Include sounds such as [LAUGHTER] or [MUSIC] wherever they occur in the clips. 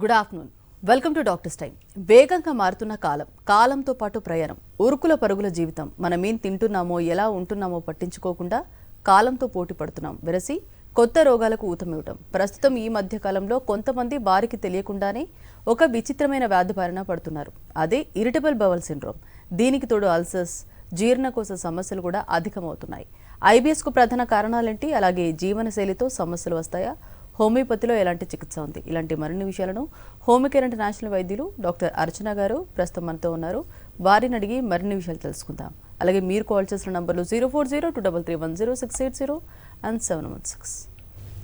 Good afternoon welcome to doctors time వేగంగా మారుతున్న కాలం కాలంతో పాటు ప్రయాణం ఉరుకుల పరుగుల జీవితం. మనమేం తింటున్నామో ఎలా ఉంటున్నామో పట్టించుకోకుండా కాలంతో పోటీ పడుతున్నాం వెరసి కొత్త రోగాలకు ఊతమివ్వటం. ప్రస్తుతం ఈ మధ్య కాలంలో కొంతమంది వారికి తెలియకుండానే ఒక విచిత్రమైన వ్యాధి బారిన పడుతున్నారు. అదే ఇరిటబుల్ బవల్ సిండ్రోమ్. దీనికి తోడు అల్సర్స్ జీర్ణకోశ సమస్యలు కూడా అధికమవుతున్నాయి. ఐబీఎస్కు ప్రధాన కారణాలేంటి? అలాగే జీవనశైలితో సమస్యలు వస్తాయా? హోమియోపతిలో ఎలాంటి చికిత్స ఉంది? ఇలాంటి మరిన్ని విషయాలను హోమికేర్ ఇంటర్నేషనల్ వైద్యులు డాక్టర్ అర్చన గారు ప్రస్తుతం మనతో ఉన్నారు. వారిని అడిగి మరిన్ని విషయాలు తెలుసుకుందాం. అలాగే మీరు కాల్ చేసిన నంబర్లు zero four zero two double three one zero six eight zero and seven one six.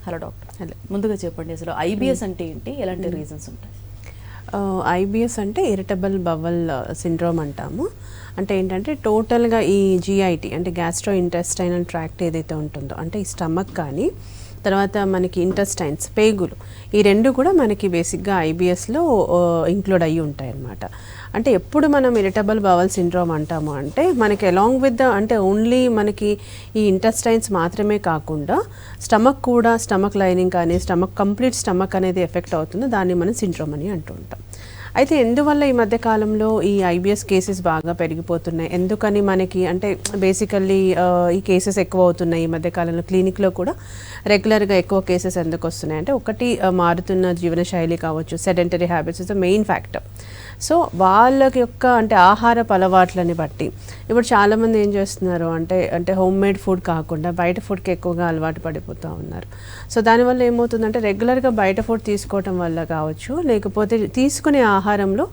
Hello doctor. Hello. ముందుగా చెప్పండి అసలు ఐబిఎస్ అంటే ఏంటి? ఎలాంటి రీజన్స్ ఉంటాయి? ఐబిఎస్ అంటే ఇరిటబుల్ బవల్ సిండ్రోమ్ అంటాము. అంటే ఏంటంటే టోటల్గా ఈ జిఐటి అంటే గ్యాస్ట్రో ఇంటెస్టైనల్ ట్రాక్ట్ ఏదైతే ఉంటుందో అంటే ఈ స్టమక్ కానీ తర్వాత మనకి ఇంటెస్టైన్స్ పేగులు. ఈ రెండు కూడా మనకి బేసిక్గా ఐబిఎస్లో ఇంక్లూడ్ అయ్యి ఉంటాయి అన్నమాట అంటే ఎప్పుడు మనం ఇరిటబుల్ బవల్ సిండ్రోమ్ అంటాము అంటే మనకి అలాంగ్ విత్ ద అంటే ఓన్లీ మనకి ఈ ఇంటెస్టైన్స్ మాత్రమే కాకుండా స్టమక్ కూడా స్టమక్ లైనింగ్ కానీ స్టమక్ కంప్లీట్ స్టమక్ అనేది ఎఫెక్ట్ అవుతుంది. దాన్ని మనం సిండ్రోమ్ అని అంటూ ఉంటాం అయితే ఎందువల్ల ఈ మధ్య కాలంలో ఈ ఐబిఎస్ కేసెస్ బాగా పెరిగిపోతున్నాయి? ఎందుకని మనకి అంటే బేసికల్లీ ఈ కేసెస్ ఎక్కువ అవుతున్నాయి ఈ మధ్య కాలంలో క్లినిక్లో కూడా రెగ్యులర్గా ఎక్కువ కేసెస్ ఎందుకు వస్తున్నాయి? అంటే ఒకటి మారుతున్న మారుతున్న జీవనశైలి కావచ్చు sedentary habits is the main factor. So వాళ్ళకి యొక్క అంటే ఆహారపు అలవాట్లని బట్టి ఇప్పుడు చాలామంది ఏం చేస్తున్నారు అంటే అంటే హోమ్ మేడ్ ఫుడ్ కాకుండా బయట ఫుడ్కి ఎక్కువగా అలవాటు పడిపోతూ ఉన్నారు. సో దానివల్ల ఏమవుతుందంటే రెగ్యులర్గా బయట ఫుడ్ తీసుకోవటం వల్ల కావచ్చు లేకపోతే తీసుకునే ఆహారంలో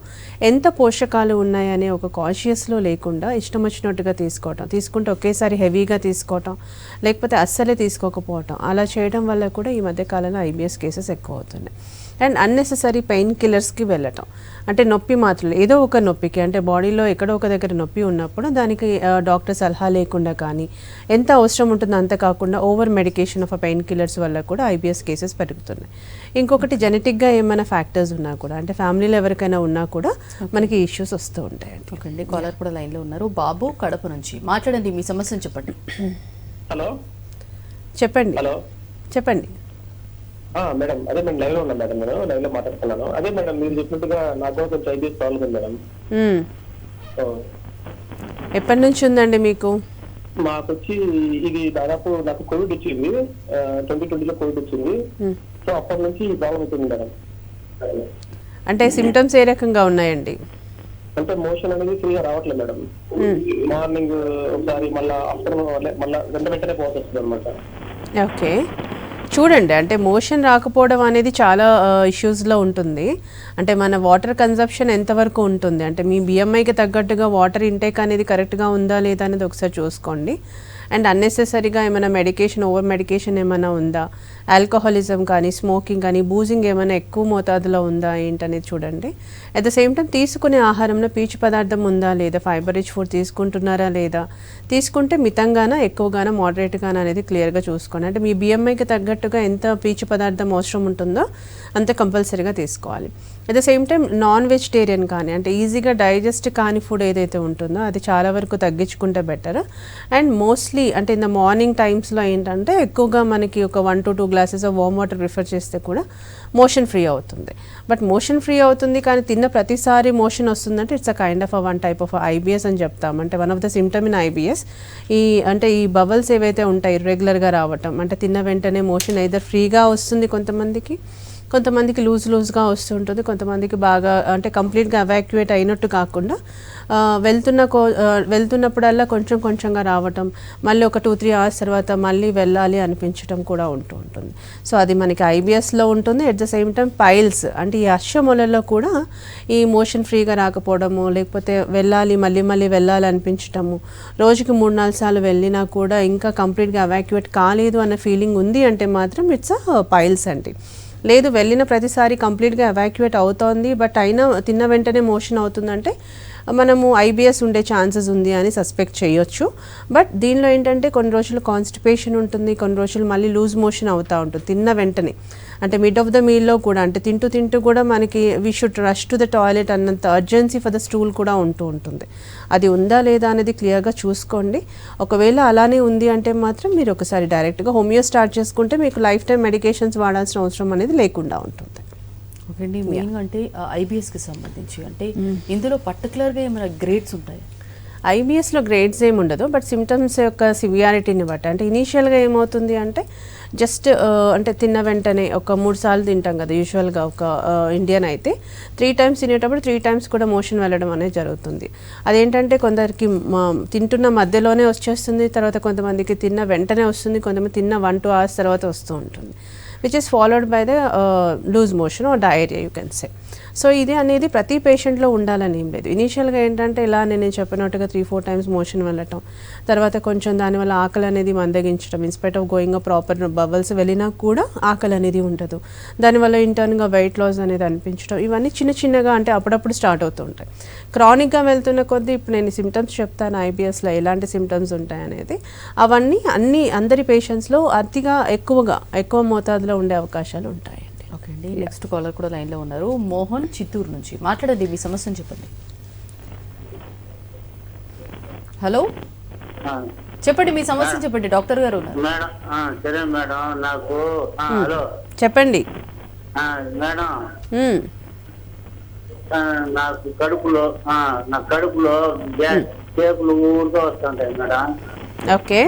ఎంత పోషకాలు ఉన్నాయనే ఒక కాన్షియస్లో లేకుండా ఇష్టం వచ్చినట్టుగా తీసుకోవటం తీసుకుంటే ఒకేసారి హెవీగా తీసుకోవటం లేకపోతే అస్సలే తీసుకోకపోవటం అలా చేయడం వల్ల కూడా ఈ మధ్య కాలంలో ఐబిఎస్ కేసెస్ ఎక్కువ అవుతున్నాయి. అండ్ అన్నెసెసరీ పెయిన్ కిల్లర్స్కి వెళ్ళటం. అంటే నొప్పి మాత్రలు ఏదో ఒక నొప్పికి అంటే బాడీలో ఎక్కడో ఒక దగ్గర నొప్పి ఉన్నప్పుడు దానికి డాక్టర్ సలహా లేకుండా కానీ ఎంత అవసరం ఉంటుందో అంత కాకుండా over medication of pain killers వల్ల కూడా ఐబిఎస్ కేసెస్ పెరుగుతున్నాయి. ఇంకొకటి జెనెటిక్గా ఏమైనా ఫ్యాక్టర్స్ ఉన్నా కూడా అంటే ఫ్యామిలీలో ఎవరికైనా ఉన్నా కూడా మనకి ఇష్యూస్ వస్తూ ఉంటాయండి. ఓకే అండి కాలర్ కూడా లైన్లో ఉన్నారు. బాబు కడప నుంచి మాట్లాడండి మీ సమస్యను చెప్పండి. హలో చెప్పండి. హలో చెప్పండి. మేడం. అదే మేము లైవ్లో ఉన్నాం మేడం నేను. లైవ్లో మాట్లాడుతున్నాను. అదే మేడం మీరు చెప్పినట్టుగా నాకు కొంచెం ఐబీఎస్ ప్రాబ్లం ఉంది మేడం. ఎప్పటి నుంచి ఉందండి మీకు? మాకు వచ్చి ఇది దాదాపు నాకు కోవిడ్ వచ్చింది. ట్వంటీ ట్వంటీలో కోవిడ్ వచ్చింది. సో అప్పటి నుంచి ప్రాబ్లం ఉంటుంది మేడం. అంటే సిమ్టమ్స్ ఏ రకంగా ఉన్నాయండి? అంటే మోషన్ అనేది ఫ్రీగా రావట్లేదు మేడం. మార్నింగ్ ఒకసారి మళ్ళా ఆఫ్టర్నూన్ మళ్ళా వెంట వెంటనే వస్తుంది అనమాట ఓకే. చూడండి అంటే మోషన్ రాకపోవడం అనేది చాలా ఇష్యూస్లో ఉంటుంది. అంటే మన వాటర్ కన్జప్షన్ ఎంతవరకు ఉంటుంది? అంటే మీ బిఎంఐకి తగ్గట్టుగా వాటర్ ఇంటేక్ అనేది కరెక్ట్గా ఉందా లేదా అనేది ఒకసారి చూసుకోండి. అండ్ అన్నెసెసరీగా ఏమైనా మెడికేషన్ ఓవర్ మెడికేషన్ ఏమైనా ఉందా? ఆల్కహాలిజం కానీ స్మోకింగ్ కానీ బూజింగ్ ఏమైనా ఎక్కువ మోతాదులో ఉందా ఏంటనేది చూడండి. అట్ ద సేమ్ టైం తీసుకునే ఆహారంలో పీచు పదార్థం ఉందా లేదా? ఫైబర్ రిచ్ ఫుడ్ తీసుకుంటున్నారా లేదా? తీసుకుంటే మితంగానా ఎక్కువగానో మోడరేట్గానా అనేది క్లియర్గా చూసుకోండి. అంటే మీ బిఎంఐకి తగ్గట్టుగా ఎంత పీచు పదార్థం అవసరం ఉంటుందో అంత కంపల్సరీగా తీసుకోవాలి. At the same time non vegetarian కానీ అంటే ఈజీగా డైజెస్ట్ కాని ఫుడ్ ఏదైతే ఉంటుందో అది చాలా వరకు తగ్గించుకుంటే బెటర్ అండ్ మోస్ట్లీ అంటే ఇన్ ద మార్నింగ్ టైమ్స్లో ఏంటంటే ఎక్కువగా మనకి ఒక one to two glasses of warm water prefer చేస్తే కూడా మోషన్ ఫ్రీ అవుతుంది. బట్ మోషన్ ఫ్రీ అవుతుంది కానీ తిన్న ప్రతిసారి మోషన్ వస్తుందంటే it's a kind of a one type of IBS అని చెప్తాం. అంటే one of the symptom in IBS ఈ అంటే ఈ బబల్స్ ఏవైతే ఉంటాయి రెగ్యులర్గా రావటం అంటే తిన్న వెంటనే మోషన్ ఐదర్ ఫ్రీగా వస్తుంది కొంతమందికి కొంతమందికి లూజ్ లూజ్గా వస్తుంటుంది కొంతమందికి బాగా అంటే కంప్లీట్గా అవాక్యువేట్ అయినట్టు కాకుండా వెళ్తున్న కో వెళ్తున్నప్పుడల్లా కొంచెం కొంచెంగా రావటం మళ్ళీ ఒక టూ త్రీ అవర్స్ తర్వాత మళ్ళీ వెళ్ళాలి అనిపించడం కూడా ఉంటూ ఉంటుంది. సో అది మనకి ఐబిఎస్లో ఉంటుంది at the same time piles అంటే ఈ అశ్వములలో కూడా ఈ మోషన్ ఫ్రీగా రాకపోవడము లేకపోతే వెళ్ళాలి మళ్ళీ మళ్ళీ వెళ్ళాలి అనిపించటము రోజుకి మూడు నాలుగు సార్లు వెళ్ళినా కూడా ఇంకా కంప్లీట్గా అవాక్యువేట్ కాలేదు అన్న ఫీలింగ్ ఉంది అంటే మాత్రం ఇట్స్ పైల్స్ uh, అండి. లేదు వెళ్ళిన ప్రతిసారి కంప్లీట్గా ఎవాక్యుయేట్ అవుతోంది. బట్ అయినా తిన్న వెంటనే మోషన్ అవుతుందంటే మనము ఐబిఎస్ ఉండే ఛాన్సెస్ ఉంది అని సస్పెక్ట్ చేయొచ్చు. బట్ దీనిలో ఏంటంటే కొన్ని రోజులు కాన్స్టిపేషన్ ఉంటుంది కొన్ని రోజులు మళ్ళీ లూజ్ మోషన్ అవుతూ ఉంటుంది తిన్న వెంటనే. అంటే మిడ్ ఆఫ్ ద మీల్లో కూడా అంటే తింటూ తింటూ కూడా మనకి we should rush to the toilet అన్నంత అర్జెన్సీ ఫర్ ద స్టూల్ కూడా ఉంటూ ఉంటుంది. అది ఉందా లేదా అనేది క్లియర్గా చూసుకోండి. ఒకవేళ అలానే ఉంది అంటే మాత్రం మీరు ఒకసారి డైరెక్ట్గా హోమియో స్టార్ట్ చేసుకుంటే మీకు లైఫ్ టైం మెడికేషన్స్ వాడాల్సిన అవసరం అనేది లేకుండా ఉంటుంది. ఓకే అండి మెయిన్ అంటే ఐబిఎస్కి సంబంధించి అంటే ఇందులో పర్టికులర్గా ఏమైనా గ్రేడ్స్ ఉంటాయి? ఐబిఎస్లో గ్రేడ్స్ ఏమి ఉండదు బట్ సిమ్టమ్స్ యొక్క సివియారిటీని బట్టి. అంటే ఇనీషియల్గా ఏమవుతుంది అంటే జస్ట్ అంటే తిన్న వెంటనే ఒక మూడు సార్లు తింటాం కదా యూజువల్గా ఒక ఇండియన్ అయితే. త్రీ టైమ్స్ తినేటప్పుడు త్రీ టైమ్స్ కూడా మోషన్ వెళ్ళడం అనేది జరుగుతుంది. అదేంటంటే కొందరికి తింటున్న మధ్యలోనే వచ్చేస్తుంది తర్వాత కొంతమందికి తిన్న వెంటనే వస్తుంది కొంతమంది తిన్న వన్ టూ అవర్స్ తర్వాత వస్తూ ఉంటుంది. which is followed by the uh, loose motion or diarrhea you can say. So ఇది అనేది ప్రతి పేషెంట్లో ఉండాలని ఏం లేదు. ఇనీషియల్గా ఏంటంటే ఇలా నేను చెప్పినట్టుగా త్రీ ఫోర్ టైమ్స్ మోషన్ వెళ్ళటం. తర్వాత కొంచెం దానివల్ల ఆకలి అనేది మందగించడం in spite of going proper bowels వెళ్ళినా కూడా ఆకలి అనేది ఉండదు. దానివల్ల ఇంటర్న్గా వెయిట్ లాస్ అనేది అనిపించడం ఇవన్నీ చిన్న చిన్నగా అంటే అప్పుడప్పుడు స్టార్ట్ అవుతూ ఉంటాయి. క్రానిక్గా వెళ్తున్న కొద్దీ ఇప్పుడు నేను సిమ్టమ్స్ చెప్తాను. ఐబిఎస్లో ఎలాంటి సిమ్టమ్స్ ఉంటాయి అనేది. అవన్నీ అన్ని అందరి పేషెంట్స్లో అతిగా ఎక్కువగా ఎక్కువ మోతాదులో ఉండే అవకాశాలు ఉంటాయి. అండి నెక్స్ట్ కాలర్ కూడా లైన్లో ఉన్నారు. మోహన్ చిత్తూరు నుంచి మాట్లాడండి మీ సమస్యను చెప్పండి. హలో చెప్పండి మీ సమస్యను చెప్పండి. డాక్టర్ గారు ఉన్నారు. మేడం ఆ, సరే మేడం. నాకు ఆ, హలో. చెప్పండి. ఆ, మేడం. ఆ, నాకు కడుపులో ఆ, నా కడుపులో గ్యాస్ టేపులు ఊరికే వస్తుంటాయి మేడం. ఓకే.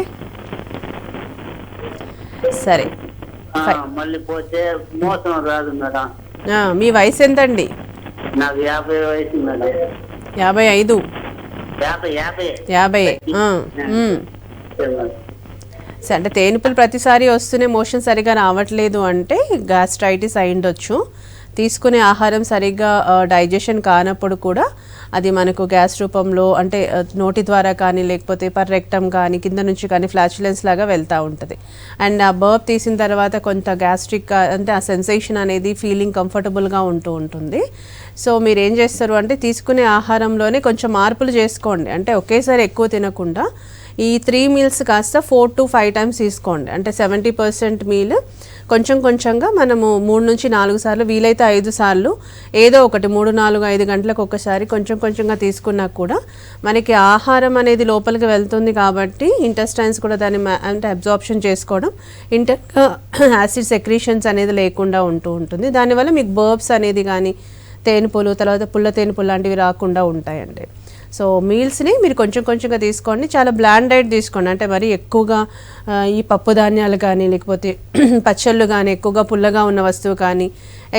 సరే. మళ్ళీ పోతే మోసం రాదు మేడం. మీ వయసు ఎంతండి? నాకు యాభై వయసు మేడం. యాభై ఐదు. యాభై. సరే, అంటే తేనుపులు ప్రతిసారి వస్తూనే మోషన్ సరిగా రావట్లేదు అంటే గ్యాస్ట్రైటిస్ అయిండొచ్చు తీసుకునే ఆహారం సరిగ్గా డైజెషన్ కానప్పుడు కూడా అది మనకు గ్యాస్ రూపంలో అంటే నోటి ద్వారా కానీ లేకపోతే పర్ రెక్టమ్ కానీ కింద నుంచి కానీ ఫ్లాచులెన్స్ లాగా వెళ్తూ ఉంటుంది. అండ్ ఆ బర్బ్ తీసిన తర్వాత కొంత గ్యాస్ట్రిక్ అంటే ఆ సెన్సేషన్ అనేది ఫీలింగ్ కంఫర్టబుల్గా ఉంటూ ఉంటుంది. సో మీరు ఏం చేస్తారు అంటే తీసుకునే ఆహారంలోనే కొంచెం మార్పులు చేసుకోండి. అంటే ఒకేసారి ఎక్కువ తినకుండా ఈ త్రీ మీల్స్ కాస్త ఫోర్ టు ఫైవ్ టైమ్స్ తీసుకోండి. అంటే సెవెంటీ పర్సెంట్ మీల్ కొంచెం కొంచెంగా మనము మూడు నుంచి నాలుగు సార్లు వీలైతే ఐదు సార్లు ఏదో ఒకటి మూడు నాలుగు ఐదు గంటలకు ఒకసారి కొంచెం కొంచెంగా తీసుకున్నా కూడా మనకి ఆహారం అనేది లోపలికి వెళ్తుంది కాబట్టి ఇంటెస్టైన్స్ కూడా దాన్ని అంటే అబ్జార్ప్షన్ చేసుకోవడం ఇంటర్ యాసిడ్ సెక్రీషన్స్ అనేది లేకుండా ఉంటూ ఉంటుంది. దానివల్ల మీకు బర్బ్స్ అనేది కానీ తేనెపులు తర్వాత పుల్ల తేనెపులు లాంటివి రాకుండా ఉంటాయండి. సో మీల్స్ని మీరు కొంచెం కొంచెంగా తీసుకోండి. చాలా బ్లాండ్ డైట్ తీసుకోండి. అంటే మరి ఎక్కువగా ఈ పప్పు ధాన్యాలు కానీ లేకపోతే [CLEARS THROAT] పచ్చళ్ళు కానీ ఎక్కువగా పుల్లగా ఉన్న వస్తువు కానీ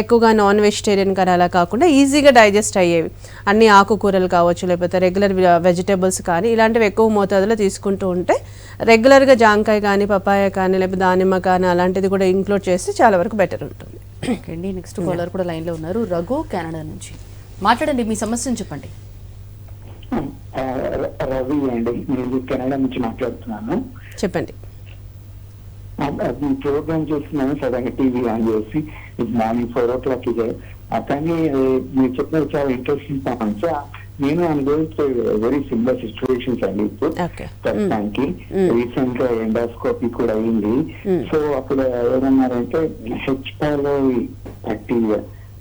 ఎక్కువగా నాన్ వెజిటేరియన్ కానీ అలా కాకుండా ఈజీగా డైజెస్ట్ అయ్యేవి. అన్ని ఆకుకూరలు కావచ్చు లేకపోతే రెగ్యులర్ వెజిటేబుల్స్ కానీ ఇలాంటివి ఎక్కువ మోతాదులో తీసుకుంటూ ఉంటే రెగ్యులర్గా జాంకాయ కానీ పపాయ కానీ లేకపోతే దానిమ్మ కానీ అలాంటిది కూడా ఇంక్లూడ్ చేస్తే చాలా వరకు బెటర్ ఉంటుంది. ఓకే అండి. నెక్స్ట్ కాలర్ కూడా లైన్లో ఉన్నారు. రఘు కెనడా నుంచి. మాట్లాడండి. మీ సమస్యను చెప్పండి. రవి అండి నేను కెనడా నుంచి మాట్లాడుతున్నాను. చెప్పండి. అది ప్రోగ్రామ్ చూస్తున్నాను సడన్గా టీవీ ఆన్ చేసి మార్నింగ్ ఫోర్ ఓ క్లాక్ ఇదే. కానీ మీరు చెప్పినది చాలా ఇంట్రెస్టింగ్ పాయింట్స్ నేను అనుభవించే వెరీ సిమిలర్ సిచ్యువేషన్స్ అండి ఇప్పుడు. ప్రస్తుతానికి. రీసెంట్గా ఎండాస్కోపీ కూడా అయింది. సో అప్పుడు ఏమన్నారంటే హెచ్ పైలోరి బ్యాక్టీరియా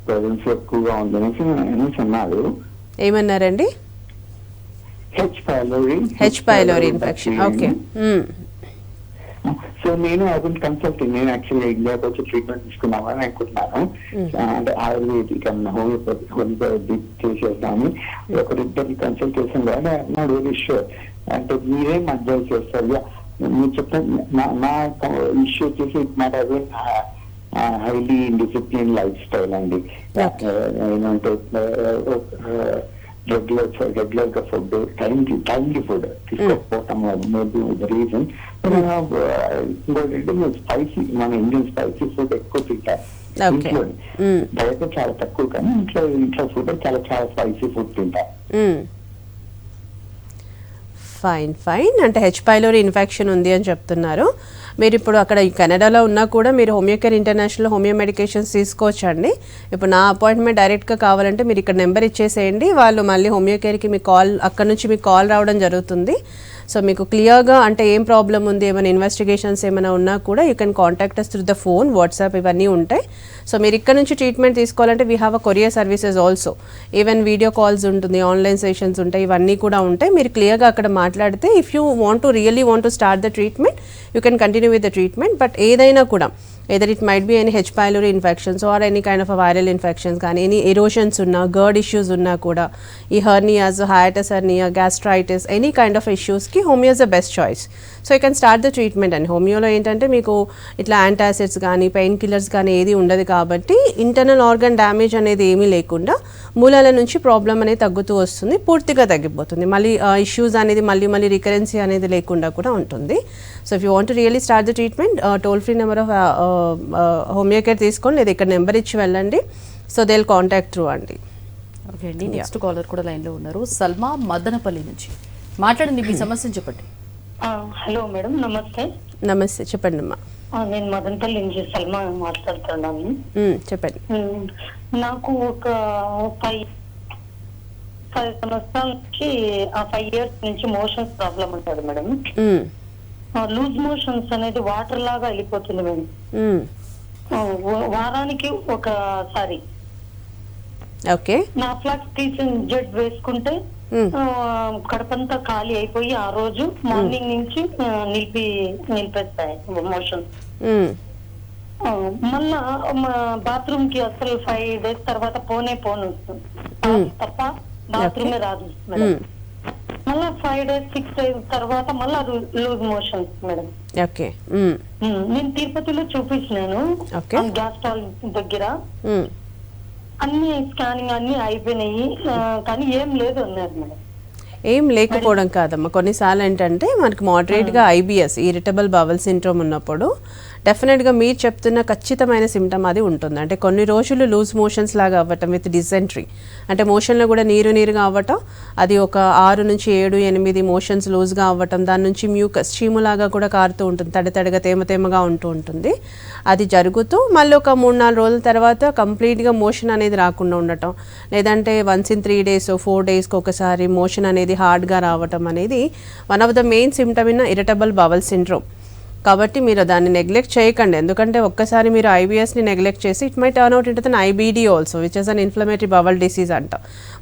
ప్రజెన్స్ ఎక్కువగా ఉందనేసి అనేసి అన్నారు. ఏమన్నారండి? H pylori H pylori infection okay so నేను అదే కన్సల్టింగ్ నేను యాక్చువల్లీ ఇండియాకి వచ్చి ట్రీట్మెంట్ తీసుకున్నామని అనుకుంటున్నాను. ఆ, అంటే ఆయుర్వేదిక్ అన్న హోమియోపతి హోమియోపతి చేసేద్దాము ఒకరిద్దరికి కన్సల్ట్ చేసాం కానీ నాట్ వెరీ షూర్ అంటే మీరేం అడ్వైస్ చేస్తారు. మీరు చెప్పిన నా- ఇష్యూ వచ్చేసి మ్యాట్ అదే హైలీ డిసిప్లిన్ లైఫ్ స్టైల్ అండి. ఆ, ఏమంటే రెగ్యులర్ రెగ్యులర్గా ఫుడ్ టైమ్లీ టైమ్లీ ఫుడ్ తీసుకోకపోవటం మేబీ రీజన్ ఇంకోటి స్పైసీ మన ఇండియన్ స్పైసీ ఫుడ్ ఎక్కువ తింటాం. Okay. ఇంట్లో Mm. బయట చాలా తక్కువ కానీ ఇంట్లో ఇంట్లో ఫుడ్ చాలా చాలా స్పైసీ ఫుడ్ తింటాం. ఫైన్ ఫైన్ అంటే హెచ్ పైలోరీ ఇన్ఫెక్షన్ ఉంది అని చెప్తున్నారు. మీరు ఇప్పుడు అక్కడ ఈ కెనడాలో ఉన్నా కూడా మీరు హోమియోకేర్ ఇంటర్నేషనల్ హోమియో మెడికేషన్స్ తీసుకోవచ్చండి. ఇప్పుడు నా అపాయింట్మెంట్ డైరెక్ట్గా కావాలంటే మీరు ఇక్కడ నెంబర్ ఇచ్చేసేయండి. వాళ్ళు మళ్ళీ హోమియోకేర్కి మీ కాల్ అక్కడ నుంచి మీకు కాల్ రావడం జరుగుతుంది. సో మీకు క్లియర్గా అంటే ఏం ప్రాబ్లం ఉంది ఏమైనా ఇన్వెస్టిగేషన్స్ ఏమైనా ఉన్నా కూడా you can contact us through the phone WhatsApp ఇవన్నీ ఉంటాయి. సో మీరు ఇక్కడ నుంచి ట్రీట్మెంట్ తీసుకోవాలంటే we have a courier services also even video calls ఉంటుంది ఆన్లైన్ సెషన్స్ ఉంటాయి ఇవన్నీ కూడా ఉంటాయి. మీరు క్లియర్గా అక్కడ మాట్లాడితే if you want to really want to start the treatment you can continue with the treatment but ఏదైనా కూడా either it might be any H pylori infections or any kind of viral infections కానీ any erosions ఉన్నా GERD issues ఉన్నా కూడా ఈ hernias hiatus hernia gastritis any kind of ఇష్యూస్కి homeo's the best choice so you can start the treatment అండి హోమియోలో ఏంటంటే మీకు ఇట్లా యాంటాసిడ్స్ కానీ పెయిన్ కిల్లర్స్ కానీ ఏది ఉండదు కాబట్టి ఇంటర్నల్ ఆర్గన్ డ్యామేజ్ అనేది ఏమీ లేకుండా మూలాల నుంచి ప్రాబ్లం అనేది తగ్గుతూ వస్తుంది పూర్తిగా తగ్గిపోతుంది. మళ్ళీ ఇష్యూస్ అనేది మళ్ళీ మళ్ళీ రికరెన్సీ అనేది లేకుండా కూడా ఉంటుంది. So if you want really start the treatment toll free number of homeo care తీసుకోండి లేదా ఇక్కడ నెంబర్ ఇచ్చి వెళ్ళండి. సో దే కాంటాక్ట్ త్రూ అండి ఓకే అండి. నెక్స్ట్ కాలర్ కూడా లైన్లో ఉన్నారు. సల్మా మదనపల్లి నుంచి. మాట్లాడండి మీ [CLEARS THROAT] సమస్యను చెప్పండి. హలో మేడం నమస్తే. నమస్తే చెప్పండి అమ్మా. నేను మదనపల్లి నుంచి సల్మా మాట్లాడుతున్నాను. చెప్పండి. నాకు ఒక ఫైవ్ ఫైవ్ సంవత్సరాల నుంచి ఆ ఫైవ్ ఇయర్స్ నుంచి మోషన్స్ ప్రాబ్లం ఉంటుంది మేడం. లూజ్ మోషన్స్ అనేది వాటర్ లాగా వెళ్ళిపోతుంది మేడం. వారానికి ఒకసారి ఓకే. నా ఫ్లాక్స్ తీసిన జెడ్ వేసుకుంటే కడపంతా ఖాళీ అయిపోయి ఆ రోజు మార్నింగ్ నుంచి నిలిపి నిలిపేస్తాయి మోషన్స్ ఆ, మళ్ళా బాత్రూమ్కి అసలు ఫైవ్ డేస్ తర్వాత పోనే పోను. తప్ప బాత్రూమే రాదు మేడం. మళ్ళా ఫైవ్ డేస్ సిక్స్ డేస్ తర్వాత మళ్ళా లూజ్ మోషన్స్ మేడం. ఓకే. నేను తిరుపతిలో చూపించినాను. Okay. గ్యాస్ స్టాల్ దగ్గర. అన్ని స్కానింగ్ అన్ని అయిపోయినాయి. కానీ ఏం లేదు అన్నారు మేడం. ఏం లేకపోవడం కాదమ్మా. కొన్నిసార్లు ఏంటంటే మనకి మోడరేట్గా ఐబిఎస్ ఇరిటబుల్ బవల్ సిండ్రోమ్ ఉన్నప్పుడు డెఫినెట్గా మీరు చెప్తున్న ఖచ్చితమైన సిమ్టమ్ అది ఉంటుంది. అంటే కొన్ని రోజులు లూజ్ మోషన్స్ లాగా అవ్వటం విత్ డిసెంట్రీ అంటే మోషన్లో కూడా నీరు నీరుగా అవ్వటం అది ఒక ఆరు నుంచి ఏడు ఎనిమిది మోషన్స్ లూజ్గా అవ్వటం దాని నుంచి మ్యూకస్ చీములాగా కూడా కారుతూ ఉంటుంది తడి తడిగా తేమ తేమగా ఉంటూ ఉంటుంది. అది జరుగుతూ మళ్ళీ ఒక మూడు నాలుగు రోజుల తర్వాత కంప్లీట్గా మోషన్ అనేది రాకుండా ఉండటం. లేదంటే once in three days four డేస్కి ఒకసారి మోషన్ అనేది హార్డ్గా రావటం అనేది one of the main symptom in irritable bowel syndrome. కాబట్టి మీరు దాన్ని నెగ్లెక్ట్ చేయకండి. ఎందుకంటే ఒక్కసారి మీరు ఐబిఎస్ని నెగ్లెక్ట్ చేసి it my turn out ఇంటుంది IBD also which is an inflammatory bowel disease అంట.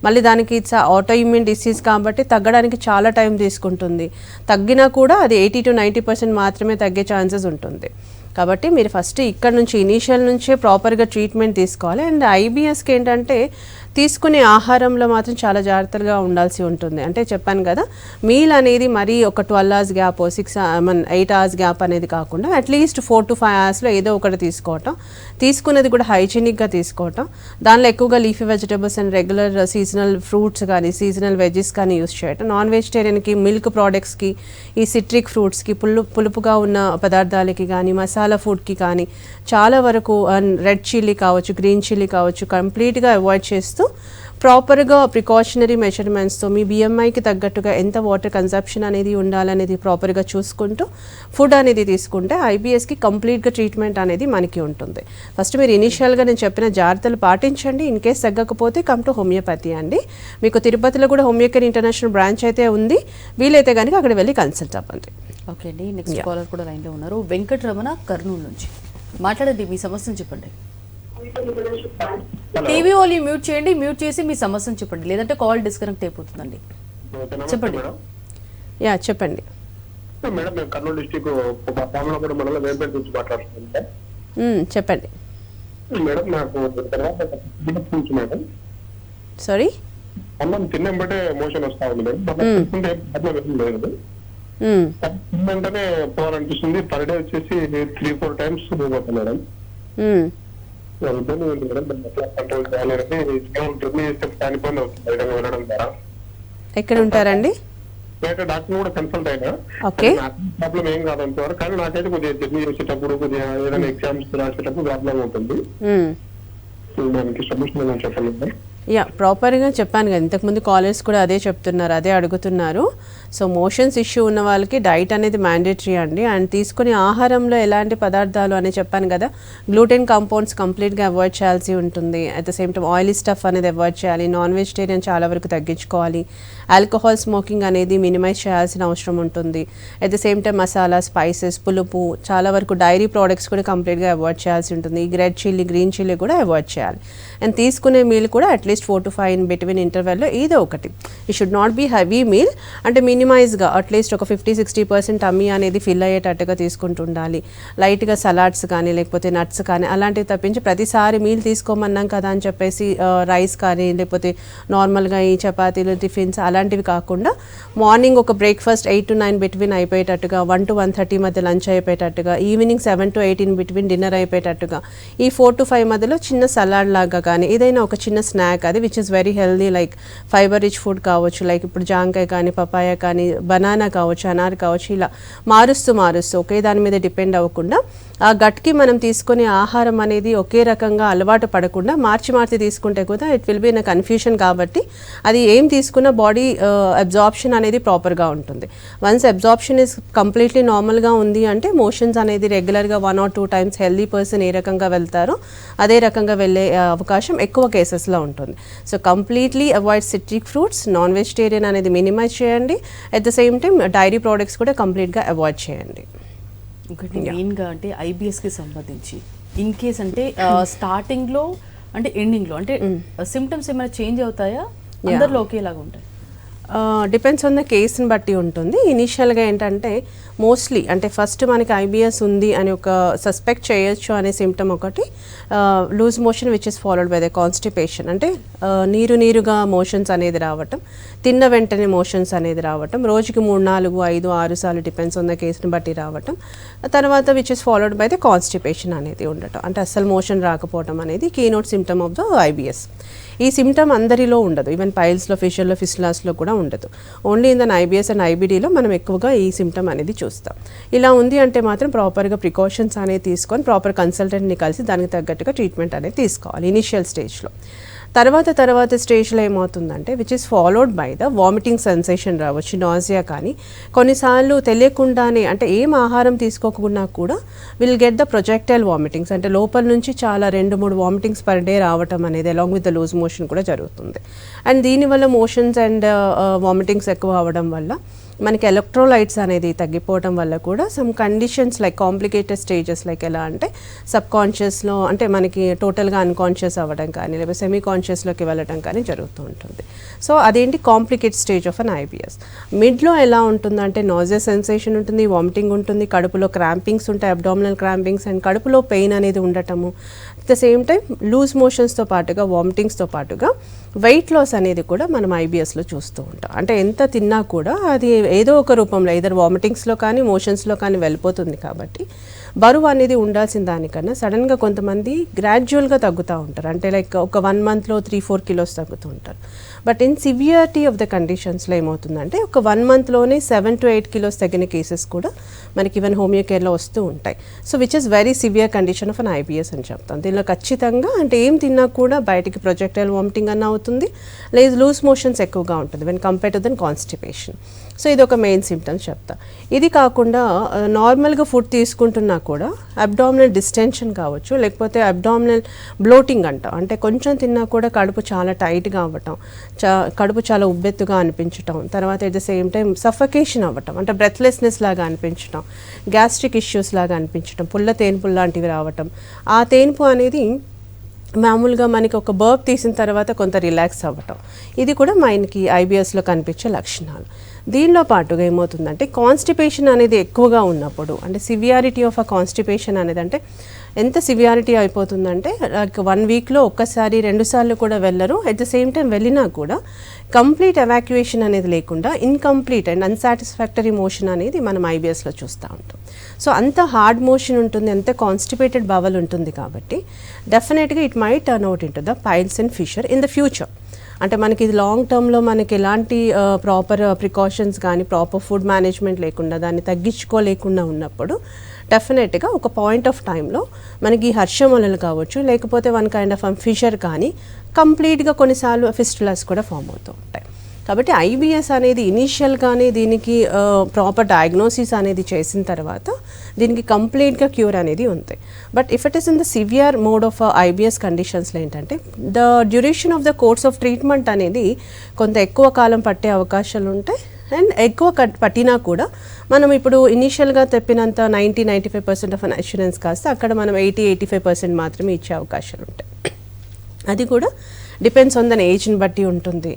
మళ్ళీ దానికి ఇట్స్ ఆటో ఇమ్యూన్ డిసీజ్ కాబట్టి తగ్గడానికి చాలా టైం తీసుకుంటుంది. తగ్గినా కూడా అది ఎయిటీ టు నైంటీ పర్సెంట్ మాత్రమే తగ్గే ఛాన్సెస్ ఉంటుంది. కాబట్టి మీరు ఫస్ట్ ఇక్కడ నుంచి ఇనీషియల్ నుంచే ప్రాపర్గా ట్రీట్మెంట్ తీసుకోవాలి. అండ్ ఐబిఎస్కి ఏంటంటే తీసుకునే ఆహారంలో మాత్రం చాలా జాగ్రత్తగా ఉండాల్సి ఉంటుంది. అంటే చెప్పాను కదా మీల్ అనేది మరీ ఒక ట్వెల్వ్ అవర్స్ గ్యాప్ సిక్స్ మన ఎయిట్ అవర్స్ గ్యాప్ అనేది కాకుండా అట్లీస్ట్ ఫోర్ టు ఫైవ్ అవర్స్లో ఏదో ఒకటి తీసుకోవటం. తీసుకున్నది కూడా హైజీనిక్గా తీసుకోవటం. దానిలో ఎక్కువగా leafy vegetables and regular seasonal fruits కానీ సీజనల్ వెజెస్ కానీ యూస్ చేయటం. నాన్ వెజిటేరియన్కి మిల్క్ ప్రోడక్ట్స్కి ఈ సిట్రిక్ ఫ్రూట్స్కి పులు పులుపుగా ఉన్న పదార్థాలకి కానీ మసాలా ఫుడ్కి కానీ చాలా వరకు uh, రెడ్ చిల్లీ కావచ్చు గ్రీన్ చిల్లీ కావచ్చు కంప్లీట్గా అవాయిడ్ చేస్తూ ప్రాపర్గా ప్రికాషనరీ మెజర్మెంట్స్తో మీ బిఎంఐకి తగ్గట్టుగా ఎంత వాటర్ కన్సప్షన్ అనేది ఉండాలనేది ప్రాపర్గా చూసుకుంటూ ఫుడ్ అనేది తీసుకుంటే ఐబిఎస్కి కంప్లీట్గా ట్రీట్మెంట్ అనేది మనకి ఉంటుంది. ఫస్ట్ మీరు ఇనిషియల్గా నేను చెప్పిన జాగ్రత్తలు పాటించండి. ఇన్ కేస్ తగ్గకపోతే కమ్ టు హోమియోపతి అండి. మీకు తిరుపతిలో కూడా హోమియోకేర్ ఇంటర్నేషనల్ బ్రాంచ్ అయితే ఉంది. వీలైతే కనుక అక్కడ వెళ్ళి కన్సల్ట్ అవ్వండి. ఓకే అండి నెక్స్ట్ కాలర్ కూడా లైన్లో ఉన్నారు. వెంకటరమణ కర్నూలు నుంచి మాట్లాడండి మీ సమస్యను చెప్పండి. టీవీ ఓన్లీ మ్యూట్ చేయండి మ్యూట్ చేసి మీ సమస్యను చెప్పండి. లేదంటే కాల్ డిస్కనెక్ట్ అయిపోతుందండి. చెప్పండి. యా చెప్పండి. మేడం మేము కర్నూలు డిస్టిక్ పామలగూడ మండలం వేంపేట నుంచి మాట్లాడుతున్నాం చెప్పండి. మేడం నాకు తర్వాత మేడం. సారీ అన్నం తిన్నంబటే మోషన్ వస్తా ఉంది మేడం. లేదు పోవాలనిపిస్తుంది. పర్ డే వచ్చేసి త్రీ ఫోర్ టైమ్స్ పోతాను మేడం. ఇబ్బంది ఉంది మేడం. దాన్ని ఎట్లా కంట్రోల్ చేయాలనేది ట్రిప్ చేస్తే చాలా ఇబ్బంది అవుతుంది బయట వెళ్ళడం ద్వారా. ఎక్కడ ఉంటారండి? బయట డాక్టర్ కూడా కన్సల్ట్ అయినా. ఓకే. ప్రాబ్లం ఏం కానీ నాకైతే కొద్దిగా జర్నీ చేసేటప్పుడు కొద్దిగా ఏదైనా ఎగ్జామ్స్ రాసేటప్పుడు ప్రాబ్లం ఉంటుంది మ్మ్. దానికి సొల్యూషన్ ఏమైనా చెప్పండి మేడం యా ప్రాపర్గా చెప్పాను కదా. ఇంతకుముందు కాలర్స్ కూడా అదే చెప్తున్నారు అదే అడుగుతున్నారు. సో మోషన్స్ ఇష్యూ ఉన్న వాళ్ళకి డైట్ అనేది మ్యాండేటరీ అండి. అండ్ తీసుకునే ఆహారంలో ఎలాంటి పదార్థాలు అని చెప్పాను కదా గ్లూటెన్ కంపౌండ్స్ కంప్లీట్గా అవాయిడ్ చేయాల్సి ఉంటుంది. At the same time oily stuff అనేది అవాయిడ్ చేయాలి. నాన్ వెజిటేరియన్ చాలా వరకు తగ్గించుకోవాలి. ఆల్కహాల్ స్మోకింగ్ అనేది మినిమైజ్ చేయాల్సిన అవసరం ఉంటుంది. At the same time masala spices పులుపు చాలా వరకు డైరీ ప్రోడక్ట్స్ కూడా కంప్లీట్గా అవాయిడ్ చేయాల్సి ఉంటుంది. ఈ రెడ్ చిల్లీ గ్రీన్ చిల్లీ కూడా అవాయిడ్ చేయాలి. అండ్ తీసుకునే మీల్ కూడా at least four to five in between ఇంటర్వెల్లో ఏదో ఒకటి. ఈ should not be heavy meal అంటే మినిమైజ్గా అట్లీస్ట్ ఒక ఫిఫ్టీ సిక్స్టీ పర్సెంట్ అమ్మీ అనేది ఫిల్ అయ్యేటట్టుగా తీసుకుంటూ ఉండాలి లైట్గా సలాడ్స్ కానీ లేకపోతే నట్స్ కానీ అలాంటివి తప్పించి ప్రతిసారి మీల్ తీసుకోమన్నాం కదా అని చెప్పేసి రైస్ కానీ లేకపోతే నార్మల్గా ఈ చపాతీలు టిఫిన్స్ అలాంటివి కాకుండా మార్నింగ్ ఒక breakfast eight to nine between అయిపోయేటట్టుగా one to one thirty మధ్య lunch అయిపోయేటట్టుగా evening seven to eighteen between dinner అయిపోయేటట్టుగా ఈ ఫోర్ టు ఫైవ్ మధ్యలో చిన్న సలాడ్ లాగా కానీ ఏదైనా ఒక చిన్న స్నాక్ అది which is very healthy like fibre rich food కావచ్చు లైక్ ఇప్పుడు జాంకాయ కానీ పపాయ కానీ కానీ బనానా కావచ్చు అనార్ కావచ్చు ఇలా మారుస్తూ మారుస్తూ ఒకే దాని మీద డిపెండ్ అవ్వకుండా ఆ గట్కి మనం తీసుకునే ఆహారం అనేది ఒకే రకంగా అలవాటు పడకుండా మార్చి మార్చి తీసుకుంటే కూడా it will be in confusion కాబట్టి అది ఏం తీసుకున్న బాడీ అబ్జార్ప్షన్ uh, అనేది ప్రాపర్గా ఉంటుంది. వన్స్ అబ్జార్ప్షన్ ఇస్ కంప్లీట్లీ నార్మల్గా ఉంది అంటే మోషన్స్ అనేది రెగ్యులర్గా one or two times healthy person ఏ రకంగా వెళ్తారో అదే రకంగా వెళ్ళే uh, అవకాశం ఎక్కువ కేసెస్లో ఉంటుంది. So completely avoid citric fruits non vegetarian అనేది మినిమైజ్ చేయండి. At the same time dairy products కూడా కంప్లీట్గా అవాయిడ్ చేయండి. ఒకటి మెయిన్గా అంటే ఐబిఎస్కి సంబంధించి. ఇన్ కేస్ అంటే స్టార్టింగ్లో అంటే ఎండింగ్లో అంటే సిమ్టమ్స్ ఏమైనా చేంజ్ అవుతాయా? అందరిలో ఒకేలాగా ఉంటాయి. డిపెండ్స్ ఆన్ ద కేసుని బట్టి ఉంటుంది. ఇనీషియల్గా ఏంటంటే మోస్ట్లీ అంటే ఫస్ట్ మనకి ఐబిఎస్ ఉంది అని ఒక సస్పెక్ట్ చేయొచ్చు అనే సిమ్టమ్ ఒకటి loose motion which is followed by the constipation అంటే నీరు నీరుగా మోషన్స్ అనేది రావటం తిన్న వెంటనే మోషన్స్ అనేది రావటం రోజుకి మూడు నాలుగు ఐదు ఆరు సార్లు డిపెండ్స్ ఆన్ ద కేసుని బట్టి రావటం తర్వాత which is followed by the constipation అనేది ఉండటం. అంటే అస్సలు మోషన్ రాకపోవటం అనేది keynote symptom of the IBS ఈ సిమ్టమ్ అందరిలో ఉండదు. ఈవెన్ పైల్స్లో ఫిషర్లో ఫిస్లాస్లో కూడా ఉండదు. Only in then IBS and ఐబిడిలో మనం ఎక్కువగా ఈ సిమ్టమ్ అనేది చూస్తాం. ఇలా ఉంది అంటే మాత్రం ప్రాపర్గా ప్రికాషన్స్ అనేది తీసుకొని ప్రాపర్ కన్సల్టెంట్ని కలిసి దానికి తగ్గట్టుగా ట్రీట్మెంట్ అనేది తీసుకోవాలి. ఇనిషియల్ స్టేజ్లో తర్వాత తర్వాత స్టేజ్లో ఏమవుతుందంటే which is followed by the vomiting sensation రావచ్చు నాజియా కానీ. కొన్నిసార్లు తెలియకుండానే అంటే ఏం ఆహారం తీసుకోకుండా కూడా will get the projectile vomitings అంటే లోపల నుంచి చాలా రెండు మూడు వామిటింగ్స్ పర్ డే రావటం అనేది along with the loose motion కూడా జరుగుతుంది. అండ్ దీనివల్ల మోషన్స్ అండ్ వామిటింగ్స్ ఎక్కువ అవ్వడం వల్ల మనకి ఎలక్ట్రోలైట్స్ అనేది తగ్గిపోవడం వల్ల కూడా some conditions like complicated stages like ఎలా అంటే సబ్ కాన్షియస్లో అంటే మనకి టోటల్గా అన్కాన్షియస్ అవ్వడం కానీ లేకపోతే సెమీ కాన్షియస్లోకి వెళ్ళడం కానీ జరుగుతూ ఉంటుంది. సో అదేంటి complicate stage of an IBS మిడ్లో ఎలా ఉంటుందంటే నాజియా సెన్సేషన్ ఉంటుంది వామిటింగ్ ఉంటుంది కడుపులో క్రాంపింగ్స్ ఉంటాయి అబ్డామినల్ క్రాంపింగ్స్ అండ్ కడుపులో పెయిన్ అనేది ఉండటము. At the same time loose మోషన్స్తో పాటుగా వామిటింగ్స్తో పాటుగా వెయిట్ లాస్ అనేది కూడా మనం ఐబిఎస్లో చూస్తూ ఉంటాం. అంటే ఎంత తిన్నా కూడా అది ఏదో ఒక రూపంలో ఇదర్ వామిటింగ్స్లో కానీ మోషన్స్లో కానీ వెళ్ళిపోతుంది కాబట్టి బరువు అనేది ఉండాల్సిన దానికన్నా సడన్గా కొంతమంది గ్రాడ్యువల్గా తగ్గుతూ ఉంటారు. అంటే లైక్ ఒక వన్ మంత్లో త్రీ ఫోర్ కిలోస్ తగ్గుతూ ఉంటారు. But in severity of the కండిషన్స్లో ఏమవుతుందంటే ఒక వన్ మంత్లోనే సెవెన్ టు ఎయిట్ కిలోస్ తగిన కేసెస్ కూడా మనకి ఈవెన్ హోమియో కేర్లో వస్తూ ఉంటాయి. So which is very severe condition of an IBS అని చెప్తాం. దీనిలో ఖచ్చితంగా అంటే ఏం తిన్నా కూడా బయటికి ప్రొజెక్టైల్ వామిటింగ్ అన్న అవుతుంది. లేదు లూజ్ మోషన్స్ ఎక్కువగా ఉంటుంది when compare to then constipation so ఇది ఒక మెయిన్ సిమ్టమ్స్ చెప్తా. ఇది కాకుండా నార్మల్గా ఫుడ్ తీసుకుంటున్నా కూడా అబ్డామినల్ డిస్టెన్షన్ కావచ్చు లేకపోతే అబ్డామినల్ బ్లోటింగ్ అంట. అంటే కొంచెం తిన్నా కూడా కడుపు చాలా టైట్గా అవ్వటం చా కడుపు చాలా ఉబ్బెత్తుగా అనిపించటం తర్వాత at the same time suffocation అవ్వటం అంటే బ్రెత్లెస్నెస్ లాగా అనిపించటం గ్యాస్ట్రిక్ ఇష్యూస్ లాగా అనిపించటం పుల్ల తేన్పులు లాంటివి రావటం. ఆ తేన్పు అనేది మామూలుగా మనకి ఒక బర్బ్ తీసిన తర్వాత కొంత రిలాక్స్ అవ్వటం. ఇది కూడా మైండ్కి ఐబిఎస్లో కనిపించే లక్షణాలు. దీనిలో పాటుగా ఏమవుతుందంటే కాన్స్టిపేషన్ అనేది ఎక్కువగా ఉన్నప్పుడు అంటే సివియారిటీ ఆఫ్ అ కాన్స్టిపేషన్ అనేది అంటే ఎంత సివియారిటీ అయిపోతుందంటే లైక్ వన్ వీక్లో ఒక్కసారి రెండుసార్లు కూడా వెళ్ళరు. అట్ ద సేమ్ టైం వెళ్ళినా కూడా కంప్లీట్ ఎవాక్యుయేషన్ అనేది లేకుండా ఇన్కంప్లీట్ అండ్ అన్సాటిస్ఫాక్టరీ మోషన్ అనేది మనం ఐబిఎస్లో చూస్తూ ఉంటాం. సో అంత హార్డ్ మోషన్ ఉంటుంది అంత కాన్స్టిపేటెడ్ బవల్ ఉంటుంది కాబట్టి డెఫినెట్గా it may turn out into the piles and fissure in the future అంటే మనకి ఇది లాంగ్ టర్మ్లో మనకి ఎలాంటి ప్రాపర్ ప్రికాషన్స్ కానీ ప్రాపర్ ఫుడ్ మేనేజ్మెంట్ లేకుండా దాన్ని తగ్గించుకోలేకుండా ఉన్నప్పుడు డెఫినెట్గా ఒక పాయింట్ ఆఫ్ టైంలో మనకి హర్షమలలు కావచ్చు లేకపోతే వన్ కైండ్ ఆఫ్ ఫిషర్ కానీ కంప్లీట్గా కొన్నిసార్లు ఫిస్టులాస్ కూడా ఫామ్ అవుతూ ఉంటాయి. కాబట్టి ఐబిఎస్ అనేది ఇనీషియల్గానే దీనికి ప్రాపర్ డయాగ్నోసిస్ అనేది చేసిన తర్వాత దీనికి కంప్లీట్గా క్యూర్ అనేది ఉంది but if it is in the severe mode of IBS కండిషన్స్లో ఏంటంటే the duration of the course of treatment అనేది కొంత ఎక్కువ కాలం పట్టే అవకాశాలు ఉంటాయి. అండ్ ఎక్కువ కట్ పట్టినా కూడా మనం ఇప్పుడు ఇనీషియల్గా తెప్పినంత ninety ninety five percent of insurance కాస్తే అక్కడ మనం ఎయిటీ ఎయిటీ ఫైవ్ పర్సెంట్ మాత్రమే ఇచ్చే అవకాశాలు ఉంటాయి. అది కూడా డిపెండ్స్ ఆన్ దన్ ఏజ్ని బట్టి ఉంటుంది.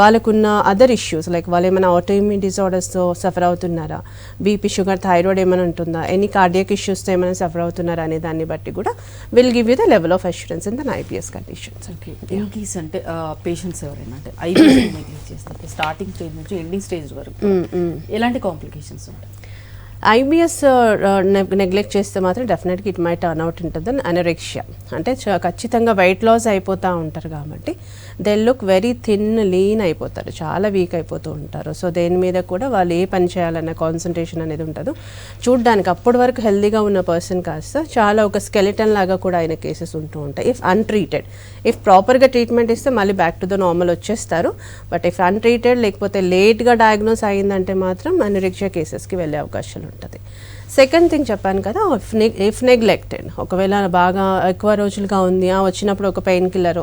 వాళ్ళకున్న అదర్ ఇష్యూస్ లైక్ వాళ్ళు ఏమైనా ఆటోఇమ్యూన్ డిజార్డర్స్తో సఫర్ అవుతున్నారా? బీపీ షుగర్ థైరాయిడ్ ఏమైనా ఉంటుందా? ఎనీ కార్డియక్ ఇష్యూస్తో ఏమైనా సఫర్ అవుతున్నారా అనే దాన్ని బట్టి కూడా will give you the level of assurance in than IBS conditions in case అంటే పేషెంట్స్ ఎవరైనా అంటే స్టార్టింగ్ స్టేజ్ నుంచి ఎండింగ్ స్టేజ్ వరకు. ఎలాంటి కాంప్లికేషన్స్ ఉంటాయి? ఐబిఎస్ నెగ్లెక్ట్ చేస్తే మాత్రం డెఫినెట్గా ఇట్ మై టర్న్ అవుట్ ఉంటుంది అనరెక్షియా అంటే చ- ఖచ్చితంగా వెయిట్ లాస్ అయిపోతూ ఉంటారు కాబట్టి they look very thin lean అయిపోతారు. చాలా వీక్ అయిపోతూ ఉంటారు. సో దేని మీద కూడా వాళ్ళు ఏ పని చేయాలన్న కాన్సన్ట్రేషన్ అనేది ఉండదు. చూడడానికి అప్పటి వరకు హెల్దీగా ఉన్న పర్సన్ కాస్త చాలా ఒక స్కెలిటన్ లాగా కూడా ఆయన కేసెస్ ఉంటూ ఉంటాయి. ఇఫ్ అన్ట్రీటెడ్ ఇఫ్ ప్రాపర్గా ట్రీట్మెంట్ ఇస్తే మళ్ళీ బ్యాక్ టు ద నార్మల్ వచ్చేస్తారు. బట్ ఇఫ్ అన్ట్రీటెడ్ లేకపోతే లేట్గా డయాగ్నోస్ అయిందంటే మాత్రం అనరిక్షా కేసెస్కి వెళ్ళే అవకాశాలు ఉంటుంది. సెకండ్ థింగ్ చెప్పాను కదా ఇఫ్ నెగ్ ఇఫ్ నెగ్లెక్టెడ్ ఒకవేళ బాగా ఎక్కువ రోజులుగా ఉంది ఆ వచ్చినప్పుడు ఒక పెయిన్ కిల్లర్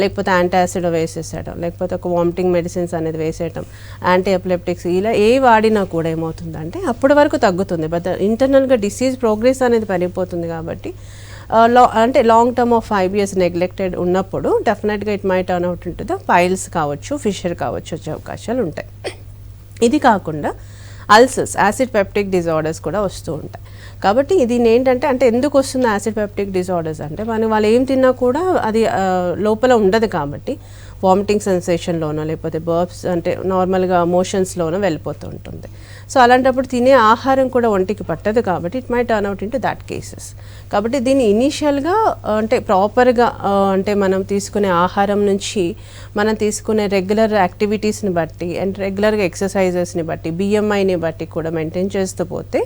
లేకపోతే యాంటాసిడ్ వేసేసేయడం లేకపోతే ఒక వామిటింగ్ మెడిసిన్స్ అనేది వేసేయడం యాంటీ ఎపిలెప్టిక్స్ ఇలా ఏ వాడినా కూడా ఏమవుతుందంటే అప్పటి వరకు తగ్గుతుంది. బట్ ఇంటర్నల్గా డిసీజ్ ప్రోగ్రెస్ అనేది పెరిగిపోతుంది కాబట్టి లా అంటే long term of five years neglected ఉన్నప్పుడు డెఫినెట్గా ఇట్ మై టర్న్ అవుట్ ఉంటుంది పైల్స్ కావచ్చు ఫిషర్ కావచ్చు వచ్చే అవకాశాలు ఉంటాయి. ఇది కాకుండా అల్సర్స్ యాసిడ్ పెప్టిక్ డిజార్డర్స్ కూడా వస్తూ ఉంటాయి. కాబట్టి ఇది ఏంటంటే అంటే ఎందుకు వస్తుంది యాసిడ్ పెప్టిక్ డిజార్డర్స్ అంటే మనం వాళ్ళు ఏం తిన్నా కూడా అది లోపల ఉండదు కాబట్టి వామిటింగ్ సెన్సేషన్లోనో లేకపోతే బర్బ్స్ అంటే నార్మల్గా మోషన్స్లోనో వెళ్ళిపోతూ ఉంటుంది. సో అలాంటప్పుడు తినే ఆహారం కూడా ఒంటికి పట్టదు కాబట్టి it may turn out into that cases. కాబట్టి దీన్ని ఇనీషియల్గా అంటే ప్రాపర్గా అంటే మనం తీసుకునే ఆహారం నుంచి మనం తీసుకునే రెగ్యులర్ యాక్టివిటీస్ని బట్టి అండ్ రెగ్యులర్గా ఎక్సర్సైజెస్ని బట్టి బిఎంఐని బట్టి కూడా మెయింటైన్ చేస్తూ పోతే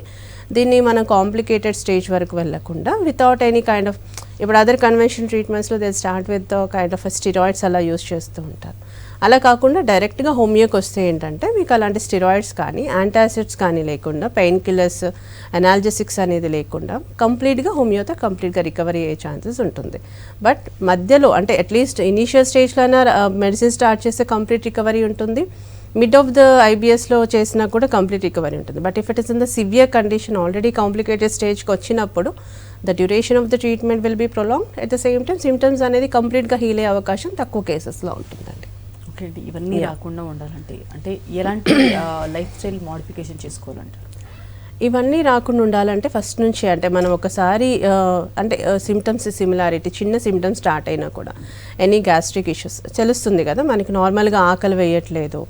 దీన్ని మనం కాంప్లికేటెడ్ స్టేజ్ వరకు వెళ్ళకుండా వితౌట్ ఎనీ కైండ్ ఆఫ్ ఇప్పుడు other convention ట్రీట్మెంట్స్లో they start with kind of steroids అలా యూస్ చేస్తూ ఉంటారు. అలా కాకుండా డైరెక్ట్గా హోమియోకి వస్తే ఏంటంటే మీకు అలాంటి స్టిరాయిడ్స్ కానీ యాంటాసిడ్స్ కానీ లేకుండా పెయిన్ కిల్లర్స్ అనాలజెసిక్స్ అనేది లేకుండా కంప్లీట్గా హోమియోతో కంప్లీట్గా రికవరీ అయ్యే ఛాన్సెస్ ఉంటుంది. బట్ మధ్యలో అంటే అట్లీస్ట్ ఇనీషియల్ స్టేజ్లోనే మెడిసిన్ స్టార్ట్ చేస్తే కంప్లీట్ రికవరీ ఉంటుంది. మిడ్ ఆఫ్ ద ఐబిఎస్లో చేసినా కూడా కంప్లీట్ రికవరీ ఉంటుంది. But if it is in the severe condition already complicated స్టేజ్కి వచ్చినప్పుడు the duration of the treatment will be prolong at the same time symptoms అనేది కంప్లీట్గా హీల్ అయ్యే అవకాశం తక్కువ కేసెస్లో ఉంటుందండి. ఓకే అండి ఇవన్నీ రాకుండా ఉండాలంటే అంటే ఎలాంటి లైఫ్ స్టైల్ మోడిఫికేషన్ చేసుకోవాలంటారు? ఇవన్నీ రాకుండా ఉండాలంటే ఫస్ట్ నుంచి అంటే మనం ఒకసారి అంటే సిమ్టమ్స్ సిమిలారిటీ చిన్న సిమ్టమ్స్ స్టార్ట్ అయినా కూడా ఎనీ గ్యాస్ట్రిక్ ఇష్యూస్ తెలుస్తుంది కదా మనకి నార్మల్గా ఆకలి వేయట్లేదు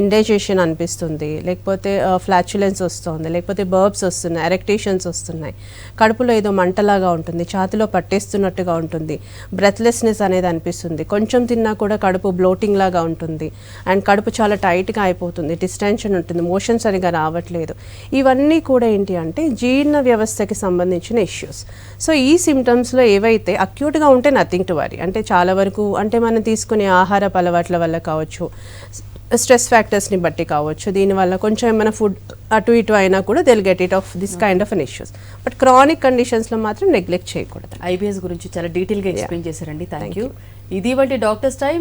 ఇండైజేషన్ అనిపిస్తుంది లేకపోతే ఫ్లాచులెన్స్ వస్తుంది లేకపోతే బర్బ్స్ వస్తున్నాయి ఎరెక్టేషన్స్ వస్తున్నాయి కడుపులో ఏదో మంటలాగా ఉంటుంది ఛాతిలో పట్టేస్తున్నట్టుగా ఉంటుంది బ్రెత్లెస్నెస్ అనేది అనిపిస్తుంది కొంచెం తిన్నా కూడా కడుపు బ్లోటింగ్ లాగా ఉంటుంది అండ్ కడుపు చాలా టైట్గా అయిపోతుంది డిస్టెన్షన్ ఉంటుంది మోషన్ సరిగా రావట్లేదు ఇవన్నీ కూడా ఏంటి అంటే జీర్ణ వ్యవస్థకి సంబంధించిన ఇష్యూస్ సో ఈ సిమ్టమ్స్లో ఏవైతే అక్యూట్గా ఉంటే నథింగ్ టు వరీ అంటే చాలా వరకు అంటే మనం తీసుకునే ఆహార అలవాట్ల వల్ల కావచ్చు స్ట్రెస్ ఫ్యాక్టర్స్ని బట్టి కావచ్చు. దీనివల్ల కొంచెం ఏమైనా ఫుడ్ అటు ఇటు అయినా కూడా they'll get it off this kind of an issues but chronic కండిషన్స్లో మాత్రం నెగ్లెక్ట్ చేయకూడదు. ఐబీఎస్ గురించి చాలా డీటెయిల్గా ఎక్స్ప్లెయిన్ చేశారండి. థ్యాంక్ యూ ఇది వంటి డాక్టర్స్ టైం.